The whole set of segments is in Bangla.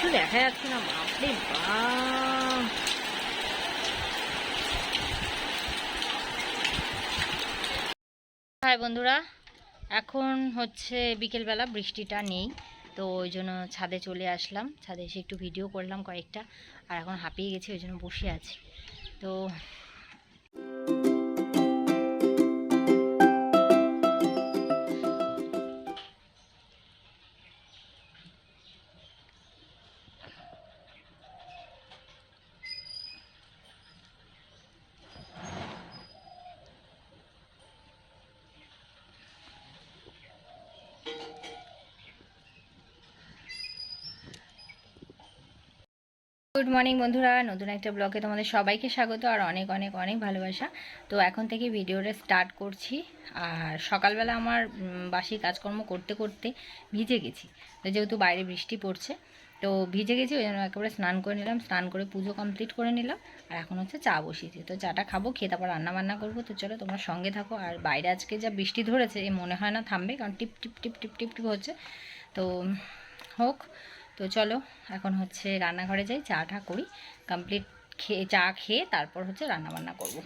কিছু দেখা যাচ্ছে না বাপরে বাপ হাই বন্ধুরা, এখন হচ্ছে বিকেলবেলা, বৃষ্টিটা নেই, তো ওই জন্য ছাদে চলে আসলাম। ছাদে এসে একটু ভিডিও করলাম কয়েকটা, আর এখন হাঁপিয়ে গেছি, ওই জন্য বসে আছি। তো গুড মর্নিং বন্ধুরা। নতুন একটা ব্লগে তোমাদের সবাইকে স্বাগত আর অনেক অনেক অনেক ভালোবাসা। তো এখন থেকে ভিডিওটা স্টার্ট করছি। আর সকালবেলা আমার বাসি কাজকর্ম করতে করতে ভিজে গেছি। তো যেহেতু বাইরে বৃষ্টি পড়ছে, তো ভিজে গেছি, ওই জন্য একেবারে স্নান করে নিলাম। স্নান করে পুজো কমপ্লিট করে নিলাম। আর এখন হচ্ছে চা বসিয়েছি। তো চাটা খাব, খেয়ে তারপর রান্না বান্না করব। তো চলো তোমরা সঙ্গে থাকো। আর বাইরে আজকে যা বৃষ্টি ধরেছে, এ মনে হয় না থামবে, কারণ টিপ টিপ টিপ টিপ টিপ টিপ হচ্ছে। তো হোক। তো চলো, এখন হচ্ছে রান্নাঘরে যাই, চাটা করি কমপ্লিট খেয়ে, চা খেয়ে তারপর হচ্ছে রান্না বান্না করব।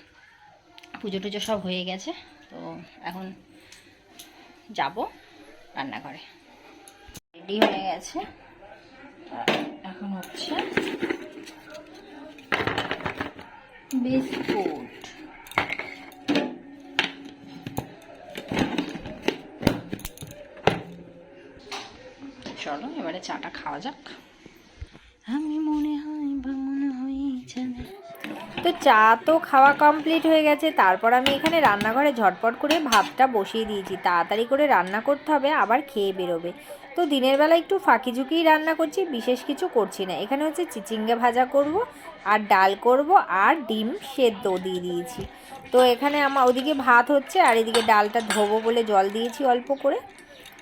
পুজো টুজো সব হয়ে গেছে, তো এখন যাব রান্নাঘরে। রেডি হয়ে গেছে এখন হচ্ছে বিস্কুট। চলো এবারে চাটা খাওয়া যাক। আমি মনে হয় বা মনে হয় তো চা তো খাওয়া কমপ্লিট হয়ে গেছে তারপর আমি এখানে রান্নাঘরে ঝটপট করে ভাতটা বসিয়ে দিয়েছি। তাড়াতাড়ি করে রান্না করতে হবে আবার খেয়ে বেরোবে। তো দিনের বেলা একটু ফাঁকি ঝুঁকিই রান্না করছি বিশেষ কিছু করছি না। এখানে হচ্ছে চিচিঙ্গা ভাজা করব আর ডাল করব আর ডিম সেদ্ধ দিয়ে দিয়েছি। তো এখানে আমার ওদিকে ভাত হচ্ছে আর এদিকে ডালটা ধোবো বলে জল দিয়েছি অল্প করে।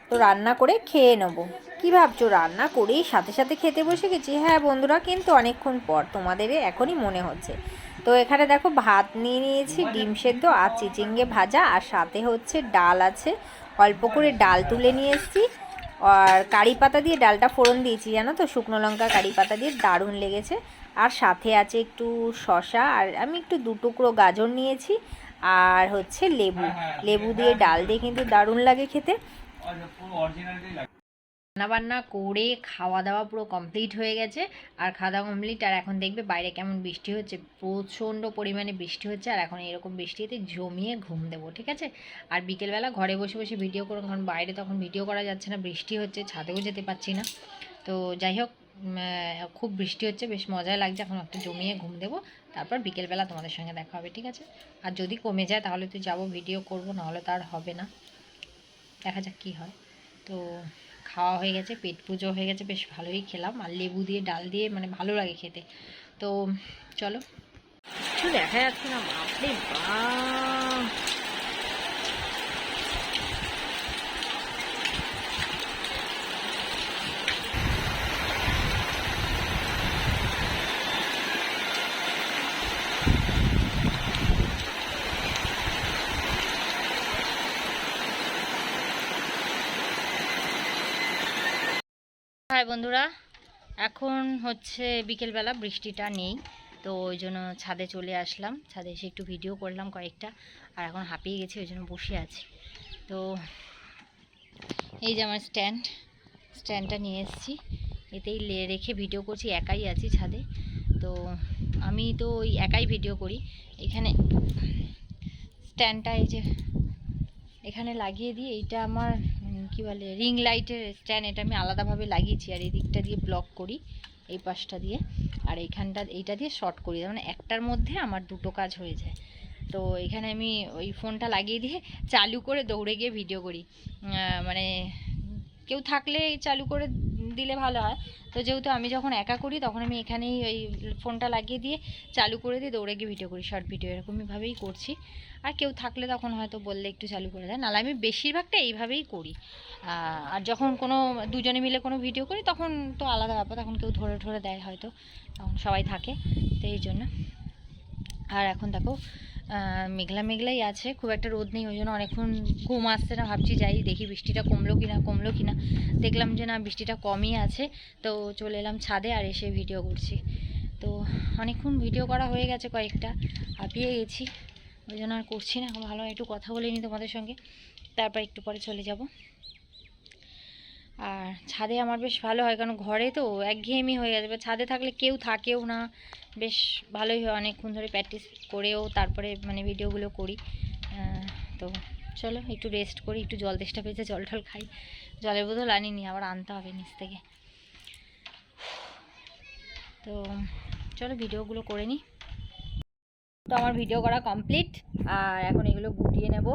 তো রান্না করে খেয়ে নেব। কী ভাবছ? রান্না করেই সাথে সাথে খেতে বসে গেছি। হ্যাঁ বন্ধুরা, কিন্তু অনেকক্ষণ পর তোমাদের এখনই মনে হচ্ছে। তো এখানে দেখো ভাত নিয়ে নিয়েছি, ডিম সেদ্ধ আর চিচিঙ্গে ভাজা, আর সাথে হচ্ছে ডাল আছে। অল্প করে ডাল তুলে নিয়ে এসেছি। আর কারি পাতা দিয়ে ডালটা ফোড়ন দিয়েছি, জানো তো? শুকনো লঙ্কা, কারি পাতা দিয়ে দারুণ লেগেছে। আর সাথে আছে একটু শশা আর আমি একটু দু টুকরো গাজর নিয়েছি। আর হচ্ছে লেবু। লেবু দিয়ে ডাল দিয়ে কিন্তু দারুণ লাগে খেতে। রান্না বান্না করে খাওয়া দাওয়া পুরো কমপ্লিট হয়ে গেছে। আর খাওয়া দাওয়া কমপ্লিট আর এখন দেখবে বাইরে কেমন বৃষ্টি হচ্ছে। প্রচণ্ড পরিমাণে বৃষ্টি হচ্ছে, আর এখন এরকম বৃষ্টিতে জমিয়ে ঘুম দেবো, ঠিক আছে? আর বিকেলবেলা ঘরে বসে বসে ভিডিও করুন, কারণ বাইরে তখন ভিডিও করা যাচ্ছে না, বৃষ্টি হচ্ছে, ছাদেও যেতে পারছি না। তো যাই হোক খুব বৃষ্টি হচ্ছে, বেশ মজাই লাগছে। এখন একটু জমিয়ে ঘুম দেবো, তারপর বিকেলবেলা তোমাদের সঙ্গে দেখা হবে, ঠিক আছে? আর যদি কমে যায়, তাহলে তো যাব ভিডিও করব, নাহলে তো আর হবে না। দেখা যাক কী হয়। তো খাওয়া হয়ে গেছে, পেট পুজো হয়ে গেছে, বেশ ভালোই খেলাম। আর লেবু দিয়ে, ডাল দিয়ে মানে ভালো লাগে খেতে। তো, চলো। কিছু দেখা যাচ্ছে না, বাপরে বাপ। হাই বন্ধুরা, এখন হচ্ছে বিকেলবেলা, বৃষ্টিটা নেই, তো ওই জন্য ছাদে চলে আসলাম। ছাদে এসে একটু ভিডিও করলাম কয়েকটা, আর এখন হাঁপিয়ে গেছি, ওই জন্য বসে আছি। তো এই যে আমার স্ট্যান্ড স্ট্যান্ডটা নিয়ে এসেছি। এতেই রেখে ভিডিও করছি, একাই আছি ছাদে। তো আমি তো ওই একাই ভিডিও করি। এখানে স্ট্যান্ডটা এই যে, এখানে লাগিয়ে দিই, এইটা আমার কি বলে রিং লাইটের স্ট্যান্ড এটা আমি আলাদাভাবে লাগিয়েছি আর এই দিকটা দিয়ে ব্লক করি, এই পাশটা দিয়ে। আর এইখানটা, এইটা দিয়ে শর্ট করি মানে একটার মধ্যে আমার দুটো কাজ হয়ে যায়। তো এখানে আমি ওই ফোনটা লাগিয়ে দিয়ে চালু করে দৌড়ে গিয়ে ভিডিও করি। মানে কেউ থাকলে চালু করে দিলে ভালো হয়। তো যেহেতু আমি যখন একা করি, তখন আমি এখানেই ওই ফোনটা লাগিয়ে দিয়ে চালু করে দিয়ে দৌড়ে গিয়ে ভিডিও করি শর্ট ভিডিও এরকমইভাবেই করছি। আর কেউ থাকলে তখন হয়তো বললে একটু চালু করে দেয়, নাহলে আমি বেশিরভাগটা এইভাবেই করি। আর যখন কোনো দুজনে মিলে কোনো ভিডিও করি, তখন তো আলাদা ব্যাপার, তখন কেউ ধরে ধরে দেয় হয়তো, তখন সবাই থাকে, তো এই জন্য। আর এখন দেখো মেঘলা মেঘলাই আছে, খুব একটা রোদ নেই, ওই জন্য অনেকক্ষণ ঘুম আসছে না, ভাবছি যাই দেখি বৃষ্টিটা কমলো কি না কমলো কি না দেখলাম যে না, বৃষ্টিটা কমই আছে, তো চলে এলাম ছাদে আর এসে ভিডিও করছি। তো অনেকক্ষণ ভিডিও করা হয়ে গেছে কয়েকটা, হাঁপিয়ে গেছি, ওই জন্য আর করছি না, ভালো একটু কথা বলে নিই তোমাদের সঙ্গে, তারপর একটু পরে চলে যাব। আর ছাদে আমার বেশ ভালো হয়, কারণ ঘরে তো একঘেয়েমি হয়ে এবার ছাদে থাকলে কেউ থাকেও না। বেশ ভালোই হয়, অনেকক্ষণ ধরে প্র্যাকটিস করেও তারপরে মানে ভিডিওগুলো করি। তো চলো, একটু রেস্ট করি, একটু জল তেষ্টা পেয়েছে, জল টল খাই। জলের বোতল আনিনি, আবার আনতে হবে নিচ থেকে। তো চলো ভিডিওগুলো করে নিই তো আমার ভিডিও করা কমপ্লিট আর এখন এগুলো গুটিয়ে নেব,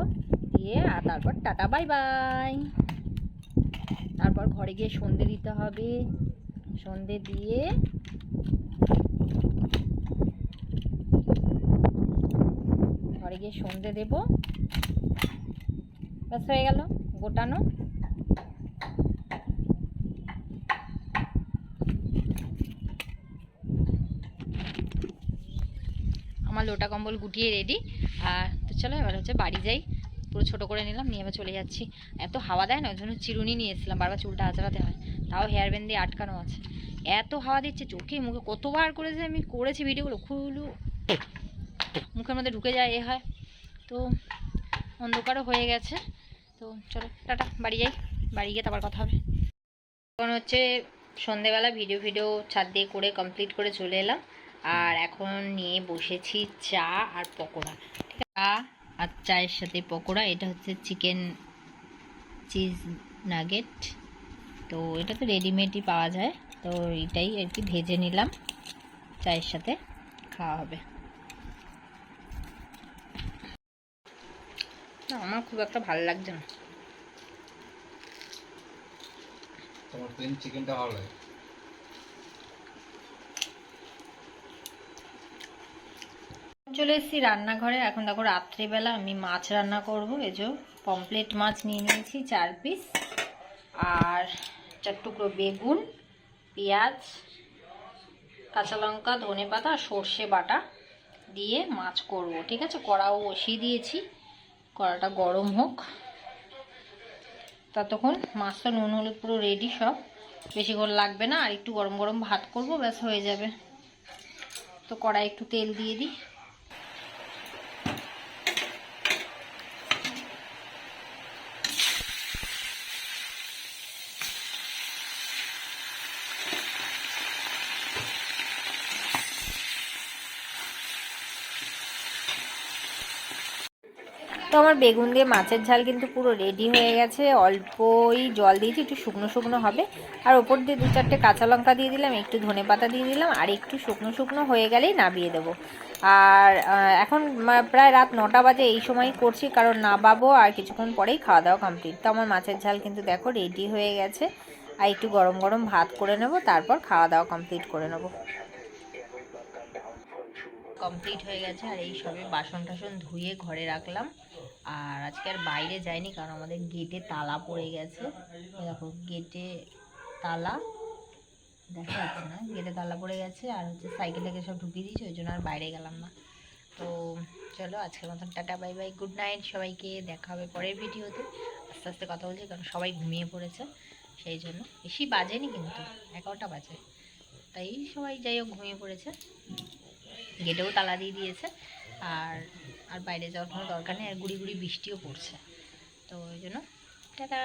দিয়ে আর তারপর টাটা বাই বাই তারপর ঘরে গিয়ে সন্ধে দিতে হবে। সন্ধে দিয়ে ঘরে গিয়ে সন্ধে দেব। ব্যাস, হয়ে গেল গোটানো। আমার লোটা কম্বল গুটিয়ে রেডি আর তো চলো, এবার হচ্ছে বাড়ি যাই। পুরো ছোটো করে নিলাম, নিয়ে এবার চলে যাচ্ছি। এত হাওয়া দেয় না, ওই জন্য চিরুনি নিয়ে এসেছিলাম, বারবার চুলটা আঁচড়াতে হয়। তাও হেয়ার ব্যান্ড দিয়ে আটকানো আছে। এত হাওয়া দিচ্ছে, চোখে মুখে কতবার করেছে আমি করেছি ভিডিওগুলো খুলু। মুখের মধ্যে ঢুকে যায়, এ হয়। তো অন্ধকারও হয়ে গেছে। তো চলো, টাটা, বাড়ি যাই। বাড়ি গিয়ে তারপর কথা হবে। এখন হচ্ছে সন্ধেবেলা ভিডিও ভিডিও ছাদ দিয়ে করে কমপ্লিট করে চলে এলাম। আর এখন নিয়ে বসেছি চা আর পকোড়া। ঠিক আছে, চা আর চায়ের সাথে পকোড়া, এটা হচ্ছে চিকেন চিজ নাগেট। তো এটা তো রেডিমেডই পাওয়া যায়। তো এটাই আর কি ভেজে নিলাম। চায়ের সাথে খাওয়া হবে। আমার খুব একটা ভালো লাগছে না। তোমার চিকেনটা ভালো লাগে। চলে এসেছি রান্নাঘরে। এখন দেখো রাত্রিবেলা আমি মাছ রান্না করব। এই যে পমপ্লেট মাছ নিয়ে নিয়েছি, চার পিস। আর চার টুকরো বেগুন, পেঁয়াজ, কাঁচা লঙ্কা, ধনে পাতা আর সর্ষে বাটা দিয়ে মাছ করব, ঠিক আছে? কড়াও বসিয়ে দিয়েছি। কড়াটা গরম হোক। ততক্ষণ মাছটা নুন, হলুদ পুরো রেডি সব। বেশিক্ষণ লাগবে না, আর একটু গরম গরম ভাত করব, ব্যাস হয়ে যাবে। তো কড়াই একটু তেল দিয়ে দিই। আমার বেগুন দিয়ে মাছের ঝাল কিন্তু পুরো রেডি হয়ে গেছে। অল্পই জল দিয়েছি, একটু শুকনো শুকনো হবে। আর ওপর দিয়ে দু চারটে কাঁচা লঙ্কা দিয়ে দিলাম, একটু ধনে পাতা দিয়ে দিলাম, আর একটু শুকনো শুকনো হয়ে গেলেই নামিয়ে দেবো। আর এখন প্রায় রাত নটা বাজে, এই সময় করছি, কারণ নাবাবো আর কিছুক্ষণ পরেই খাওয়া দাওয়া কমপ্লিট তো আমার মাছের ঝাল কিন্তু দেখো রেডি হয়ে গেছে। আর একটু গরম গরম ভাত করে নেব, তারপর খাওয়া দাওয়া কমপ্লিট করে নেব। কমপ্লিট হয়ে গেছে, আর এই সবে বাসন টাসন ধুয়ে ঘরে রাখলাম। আর আজকে আর বাইরে যাইনি, কারণ আমাদের গেটে তালা পড়ে গেছে। দেখো, গেটে তালা দেখা যাচ্ছে না। গেটে তালা পড়ে গেছে আর হচ্ছে সাইকেল থেকে সব ঢুকিয়ে দিয়েছে, ওই জন্য আর বাইরে গেলাম না। তো চলো, আজকের মতন tata, bye bye, good night সবাইকে, দেখা হবে পরের ভিডিওতে। আস্তে আস্তে কথা বলছি, কারণ সবাই ঘুমিয়ে পড়েছে, সেই জন্য। বেশি বাজেনি কিন্তু, এগারোটা বাজে। তাই সবাই যাই হোক, ঘুমিয়ে পড়েছে। গেটেও তালা দিয়ে দিয়েছে। আর আর বাইরে যাওয়ার কোনো দরকার নেই, আর গুড়ি গুড়ি বৃষ্টিও পড়ছে। তো ওই জন্য, টাটা।